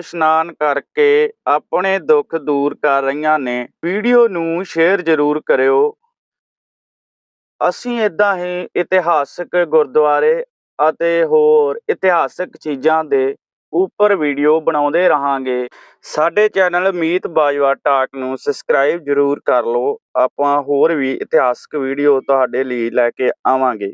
ਇਸ਼ਨਾਨ ਕਰਕੇ ਆਪਣੇ ਦੁੱਖ ਦੂਰ ਕਰ ਰਹੀਆਂ ਨੇ। ਵੀਡੀਓ ਨੂੰ ਸ਼ੇਅਰ ਜ਼ਰੂਰ ਕਰਿਓ। ਅਸੀਂ ਇਦਾਂ ਹੀ ਇਤਿਹਾਸਕ ਗੁਰਦੁਆਰੇ ਅਤੇ ਹੋਰ ਇਤਿਹਾਸਕ ਚੀਜ਼ਾਂ ਦੇ ਉੱਪਰ ਵੀਡੀਓ ਬਣਾਉਂਦੇ ਰਹਾਂਗੇ। ਸਾਡੇ ਚੈਨਲ ਮੀਤ ਬਾਜਵਾ ਟਾਕ ਨੂੰ ਸਬਸਕ੍ਰਾਈਬ ਜ਼ਰੂਰ ਕਰ ਲਓ। ਆਪਾਂ ਹੋਰ ਵੀ ਇਤਿਹਾਸਕ ਵੀਡੀਓ ਤੁਹਾਡੇ ਲਈ ਲੈ ਕੇ ਆਵਾਂਗੇ।